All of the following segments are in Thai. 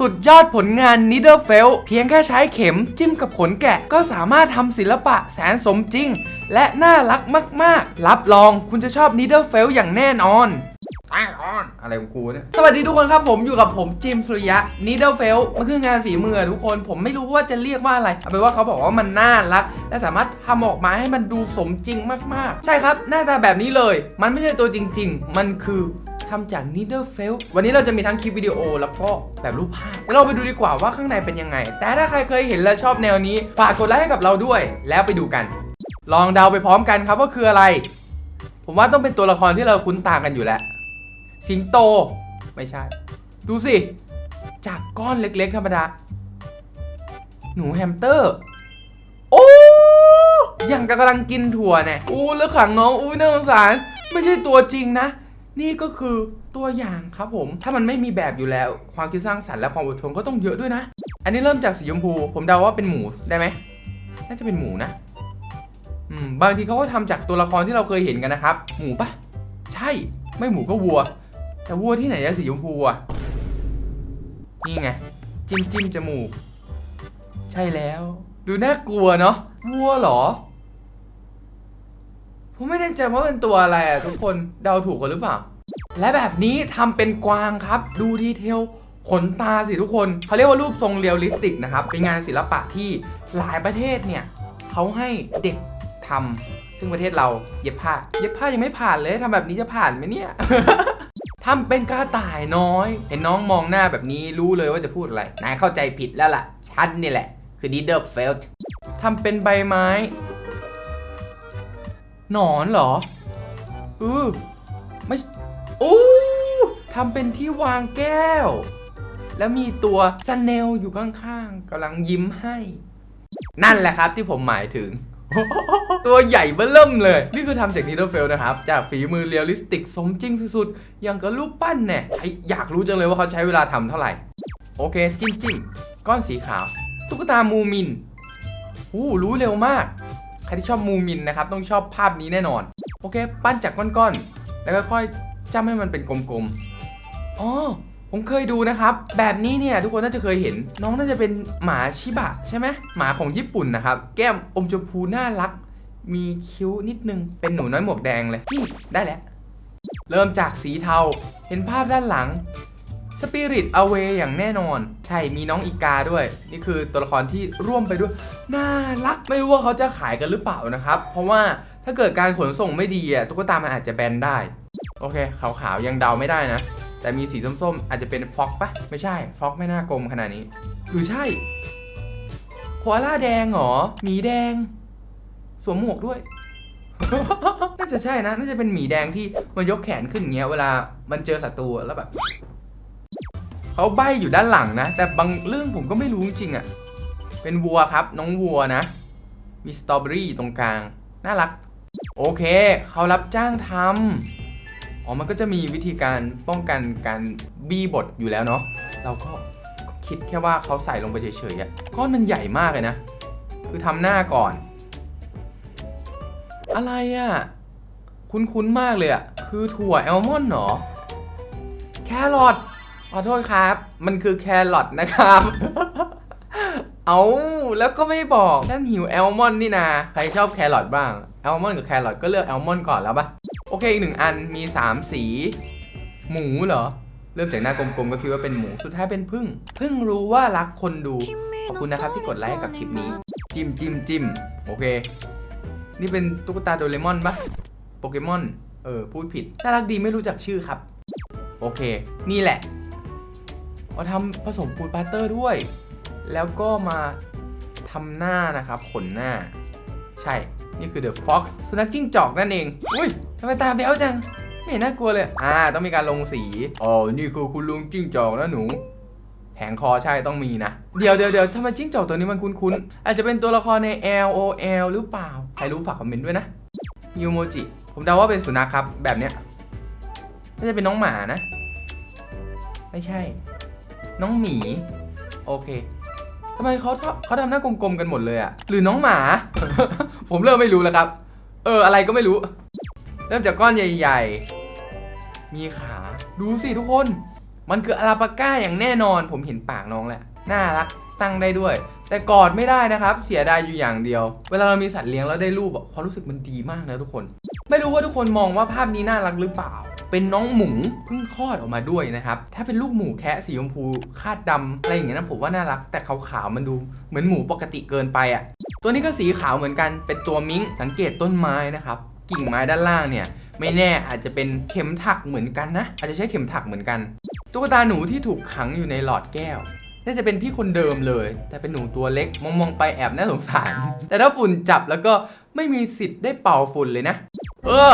สุดยอดผลงาน n e e d l e f e l เพียงแค่ใช้เข็มจิ้มกับขนแกะ ก็สามารถทำศิลปะแสนสมจริง และน่ารักมาก ๆ รับรองคุณจะชอบ n e e d l e f e l อย่างแน่นอนแน่นอนอะไรของกูเนี่ยสวัสดีทุกคนครับผมอยู่กับผมจิมสุริยะ n e e d l e f e l มันคืองานฝีมือทุกคนผมไม่รู้ว่าจะเรียกว่าอะไรเอาเป็นว่าเขาบอกว่ามันน่ารัก และสามารถทำออกมาให้มันดูสมจริงมากๆ ใช่ครับหน้าตาแบบนี้เลย มันไม่ใช่ตัวจริง ๆ มันคือ ทำจาก Needle f e l วันนี้เราจะมีทั้งคลิปวิดีโอแล้วก็แบบรูปภาพเดี๋ยวเราไปดูดีกว่าว่าข้างในเป็นยังไง แต่ถ้าใครเคยเห็นและชอบแนวนี้ ฝากกดไลค์ให้กับเราด้วย แล้วไปดูกัน ลองเดาไปพร้อมกันครับว่าคืออะไร ผมว่าต้องเป็นตัวละครที่เราคุ้นตากันอยู่แล้ว สิงโต ไม่ใช่ ดูสิ จากก้อนเล็กๆธรรมดา หนูแฮมสเตอร์ โอ้ยังกำลังกินถั่วเนี่ยอู้แล้วขังน้องอู้น่าสงสาร ไม่ใช่ตัวจริงนะ นี่ก็คือตัวอย่างครับผม ถ้ามันไม่มีแบบอยู่แล้ว ความคิดสร้างสรรค์และความอดทนก็ต้องเยอะด้วยนะ อันนี้เริ่มจากสีชมพู ผมเดาว่าเป็นหมูได้ไหมน่าจะเป็นหมูนะ อืม บางทีเขาก็ทำจากตัวละครที่เราเคยเห็นกันนะครับ หมูปะใช่ ไม่หมูก็วัว แต่วัวที่ไหนจะสีชมพูอะ นี่ไง จิ้มจิ้มจมูก ใช่แล้ว ดูน่ากลัวเนาะ วัวเหรอ ผมไม่แน่ใจว่าเป็นตัวอะไรอะทุกคนเดาถูกกันหรือเปล่า และแบบนี้ทำเป็นกวางครับ ดูดีเทลขนตาสิทุกคนเขาเรียกว่ารูปทรงเรียลลิสติกนะครับ เป็นงานศิลปะที่หลายประเทศเนี่ยเขาให้เด็กทำซึ่งประเทศเราเย็บผ้า เย็บผ้ายังไม่ผ่านเลยทำแบบนี้จะผ่านไหมเนี่ยทำเป็นกระต่ายน้อย เห็นน้องมองหน้าแบบนี้รู้เลยว่าจะพูดอะไรนายเข้าใจผิดแล้วล่ะ ฉันนี่แหละ คือดีเดอร์เฟลทำเป็นใบไม้ หนอนเหรอเออไม่โอ้ทำเป็นที่วางแก้ว แล้วมีตัวสเนลอยู่ข้างๆกำลังยิ้มให้ นั่นแหละครับที่ผมหมายถึง ตัวใหญ่เบ้อเริ่มเลย นี่คือทำจากนิโดเฟลนะครับ จากฝีมือเรียลลิสติกสมจริงสุดๆ อย่างกับรูปปั้นเนี่ยอยากรู้จังเลยว่าเขาใช้เวลาทำเท่าไหร่ โอเค จิ้มจิ้มก้อนสีขาว ตุ๊กตามูมินอู้รู้เร็วมาก รที่ชอบมูมินนะครับต้องชอบภาพนี้แน่นอน โอเค ปั้นจากก้อนๆ แล้วก็ค่อยจ้ำให้มันเป็นกลมๆ อ๋อ ผมเคยดูนะครับ แบบนี้เนี่ยทุกคนน่าจะเคยเห็น น้องน่าจะเป็นหมาชิบะใช่ไหมหมาของญี่ปุ่นนะครับ แก้มอมชมพูน่ารัก มีคิ้วนิดนึง เป็นหนูน้อยหมวกแดงเลยได้แล้ว เริ่มจากสีเทา เห็นภาพด้านหลัง สปิริตอเวอย่างแน่นอน ใช่มีน้องอีกาด้วย นี่คือตัวละครที่ร่วมไปด้วย น่ารักไม่รู้ว่าเขาจะขายกันหรือเปล่านะครับ เพราะว่าถ้าเกิดการขนส่งไม่ดีอะตุ๊กตามันอาจจะแบนได้ โอเคขาวๆยังเดาไม่ได้นะ แต่มีสีส้มๆ อาจจะเป็นฟ็อกปะไม่ใช่ฟ็อกไม่น่ากลมขนาดนี้หรือใช่โคอาล่าแดงเหรอหมีแดง สวมหมวกด้วยน่าจะใช่นะ น่าจะเป็นหมีแดงที่มันยกแขนขึ้นอย่างเงี้ย เวลามันเจอศัตรูแล้วแบบ เขาใบอยู่ด้านหลังนะ แต่บางเรื่องผมก็ไม่รู้จริงๆอะ่ะ เป็นวัวครับ น้องวัวนะ มีสตรอเบอรี่ตรงกลาง น่ารัก โอเค เขารับจ้างทำอ๋อ มันก็จะมีวิธีการป้องกันการบี้บทอยู่แล้วเนาะ เราก็คิดแค่ว่าเขาใส่ลงไปเฉยๆอะก้อนมันใหญ่มากเลยนะ คือทำหน้าก่อน อะไรอะ่ะ คุ้นๆมากเลยอะ่ะ คือถั่วแอลมอนด์เหรอ แครอท ขอโทษครับ มันคือแครอทนะครับ เอาแล้วก็ไม่บอกท่านหิวแอลมอนนี่นาใครชอบแครอทบ้างแอลมอนกับแครอทก็เลือกแอลมอนก่อนแล้วปะโอเคอีกหนึ่งอันมี 3 สี หมูเหรอ เริ่มจากหน้ากลมๆก็คิดว่าเป็นหมูสุดท้ายเป็นพึ่งพึ่งรู้ว่ารักคนดูขอบคุณนะครับที่กดไลค์กับคลิปนี้ จิ้มจิ้มจิ้มโอเค นี่เป็นตุ๊กตาโดเรมอนปะโปเกมอนเออพูดผิดน่ารักดีไม่รู้จักชื่อครับ โอเค นี่แหละ เอาทำผสมปูนปาเตอร์ด้วย แล้วก็มาทำหน้านะครับ ขนหน้า ใช่ นี่คือ The Fox สุนัขจิ้งจอกนั่นเอง อุ้ยทำไมตาเบี้ยวจัง ไม่เห็นน่ากลัวเลย อ่า ต้องมีการลงสี อ๋อ นี่คือคุณลุงจิ้งจอกนะหนู แผงคอใช่ต้องมีนะ เดี๋ยวเดี๋ยวเดี๋ยวทำไมจิ้งจอกตัวนี้มันคุ้นๆ อาจจะเป็นตัวละครใน L O L หรือเปล่า ใครรู้ฝากคอมเมนต์ด้วยนะยูโมจิ ผมเดาว่าเป็นสุนัขครับ แบบเนี้ยน่าจะเป็นน้องหมานะ ไม่ใช่ น้องหมี โอเคทำไมเขาเขาทำหน้ากลมๆกันหมดเลยอะหรือน้องหมา ผมเริ่มไม่รู้แล้วครับ เออ อะไรก็ไม่รู้ เริ่มจากก้อนใหญ่ๆ มีขา ดูสิทุกคน มันคืออาราปาก้าอย่างแน่นอน ผมเห็นปากน้องแหละ น่ารัก ตั้งได้ด้วย แต่กอดไม่ได้นะครับ เสียดายอยู่อย่างเดียว เวลาเรามีสัตว์เลี้ยงแล้วได้รูปอะความรู้สึกมันดีมากนะทุกคน ไม่รู้ว่าทุกคนมองว่าภาพนี้น่ารักหรือเปล่า เป็นน้องหมูเพิ่งคลอดออกมาด้วยนะครับ ถ้าเป็นลูกหมูแคะสีชมพูคาดดำอะไรอย่างเงี้ยนะผมว่าน่ารัก แต่ขาวๆมันดูเหมือนหมูปกติเกินไปอะตัวนี้ก็สีขาวเหมือนกันเป็นตัวมิงสังเกตต้นไม้นะครับกิ่งไม้ด้านล่างเนี่ยไม่แน่อาจจะเป็นเข็มถักเหมือนกันนะ อาจจะใช้เข็มถักเหมือนกัน ตุ๊กตาหนูที่ถูกขังอยู่ในหลอดแก้วน่าจะเป็นพี่คนเดิมเลย แต่เป็นหนูตัวเล็กมองมองๆไปแอบน่าสงสาร แต่ถ้าฝุ่นจับแล้วก็ไม่มีสิทธิ์ได้เป่าฝุ่นเลยนะ เออ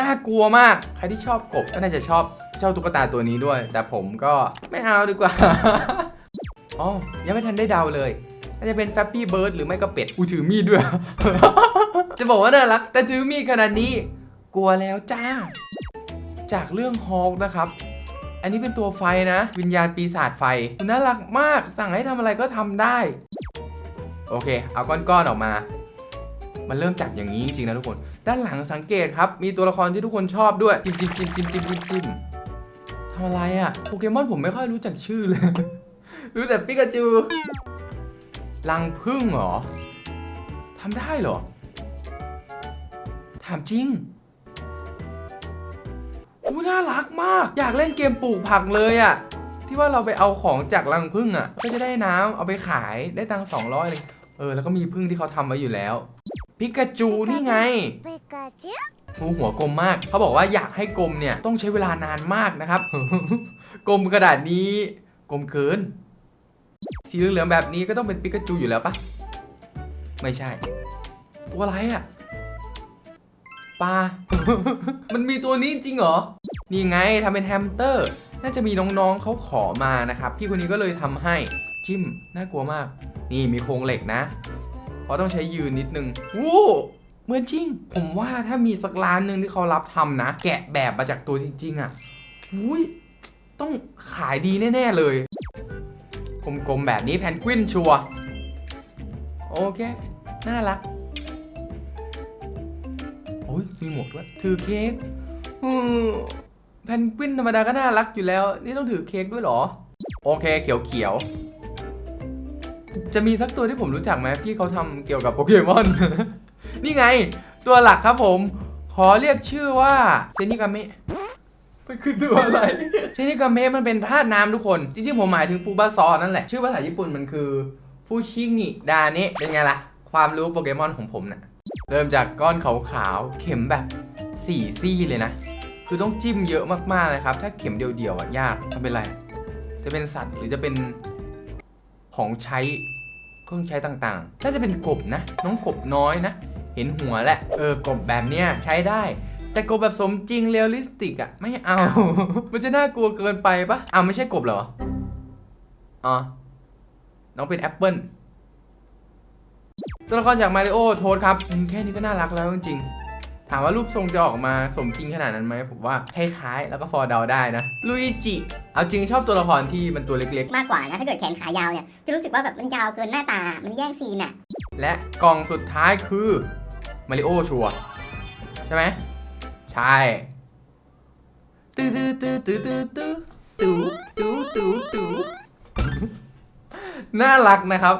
น่ากลัวมาก ใครที่ชอบกบก็น่าจะชอบเจ้าตุ๊กตาตัวนี้ด้วย แต่ผมก็ไม่เอาดีกว่า อ๋อ ยังไม่ทันได้เดาเลยน่าจะเป็นแฟปปี้เบิร์ดหรือไม่ก็เป็ดอูถือมีดด้วย จะบอกว่าน่ารัก แต่ถือมีดขนาดนี้ กลัวแล้วจ้า จากเรื่องฮอลนะครับ อันนี้เป็นตัวไฟนะ วิญญาณปีศาจไฟน่ารักมาก สั่งให้ทำอะไรก็ทำได้ โอเค เอาก้อนๆออกมา มันเริ่มจากอย่างนี้จริงๆนะทุกคน ด้านหลังสังเกตครับ มีตัวละครที่ทุกคนชอบด้วย จิมจิมจิมจิมจิมจิมจิมทำอะไรอะ โปเกมอนผมไม่ค่อยรู้จักชื่อเลย รู้แต่ปิกาจูรังพึ่งเหรอ ทำได้เหรอ ถามจริงอู้น่ารักมาก อยากเล่นเกมปลูกผักเลยอะ ที่ว่าเราไปเอาของจากรังพึ่งอะ ก็จะได้น้ำเอาไปขายได้ตังสองร้อยเลย เออ แล้วก็มีพึ่งที่เขาทำไว้อยู่แล้ว พิกาจูนี่ไง หูหัวกลมมาก เขาบอกว่าอยากให้กลมเนี่ยต้องใช้เวลานานมากนะครับ กลมกระดาษนี้ กลมเกิน สีเหลืองๆแบบนี้ก็ต้องเป็นปิกาจูอยู่แล้วปะไม่ใช่ ตัวอะไรอะปลา มันมีตัวนี้จริงเหรอ นี่ไงทำเป็นแฮมสเตอร์ น่าจะมีน้องๆเขาขอมานะครับ พี่คนนี้ก็เลยทำให้จิ้มน่ากลัวมาก นี่มีโครงเหล็กนะ เพราะต้องใช้ยืนนิดนึงวู้ เหมือนจริง ผมว่าถ้ามีสักร้านหนึ่งที่เขารับทำนะ แกะแบบมาจากตัวจริง ๆอะอุ้ยต้องขายดีแน่ ๆ เลย กลมๆ แบบนี้แพนกวินชัวโอเค น่ารัก โอ้ยมีหมวกด้วย ถือเค้กแพนกวินธรรมดาก็น่ารักอยู่แล้ว นี่ต้องถือเค้กด้วยเหรอ โอเค เขียวๆ จะมีสักตัวที่ผมรู้จักไหมพี่เขาทำเกี่ยวกับโปเกมอน นี่ไง ตัวหลักครับผม ขอเรียกชื่อว่าเซนิกาเมะมันคือตัวอะไรเซนิกาเมะมันเป็นธาตุน้ำทุกคน จริงๆผมหมายถึงปูบาซอนั่นแหละ ชื่อภาษาญี่ปุ่นมันคือฟูชิงิดาเนะเป็นไงล่ะ ความรู้โปเกมอนของผมนะ่ะเริ่มจากก้อนขาวๆเข็มแบบสี่ซี่เลยนะ คือต้องจิ้มเยอะมากๆเลยครับ ถ้าเข็มเดียวๆอะยากทำเป็นไร จะเป็นสัตว์หรือจะเป็นของใช้เครื่องใช้ต่างๆ ถ้าจะเป็นกบนะ น้องกบน้อยนะ เห็นหัวแหละ เออกบแบบเนี้ยใช้ได้ แต่กบแบบสมจริงเรียลลิสติกอะไม่เอา มันจะน่ากลัวเกินไปปะอ้าวไม่ใช่กบเหรอ อ๋อ น้องเป็นแอปเปิลตัวละครจากมาริโอโทษครับอืมแค่นี้ก็น่ารักแล้วจริงๆ ถามว่ารูปทรงจะออกมาสมจริงขนาดนั้นไหมผมว่าคล้ายๆ แล้วก็พอเดาได้นะลุยจิ เอาจริงชอบตัวละครที่มันตัวเล็กมากกว่านะถ้าเกิดแขนขายาวเนี่ยจะรู้สึกว่าแบบมันยาวเกินหน้าตา มันแย่งซีนอะๆ และกล่องสุดท้ายคือ มาริโอชัวใช่ไหมใช่ตื้อตื้อตื้อตื้อตื้อตื้อตื้อตื้อตื้อตื้อน่ารักนะครับ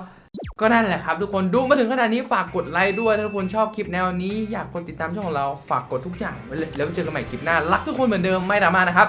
ก็นั่นแหละครับทุกคนดูมาถึงขนาดนี้ฝากกดไลค์ด้วยถ้าทุกคนชอบคลิปแนวนี้อยากกดติดตามช่องของเราฝากกดทุกอย่างไว้เลยแล้วเจอกันใหม่คลิปหน้ารักทุกคนเหมือนเดิมไม่ดราม่านะครับ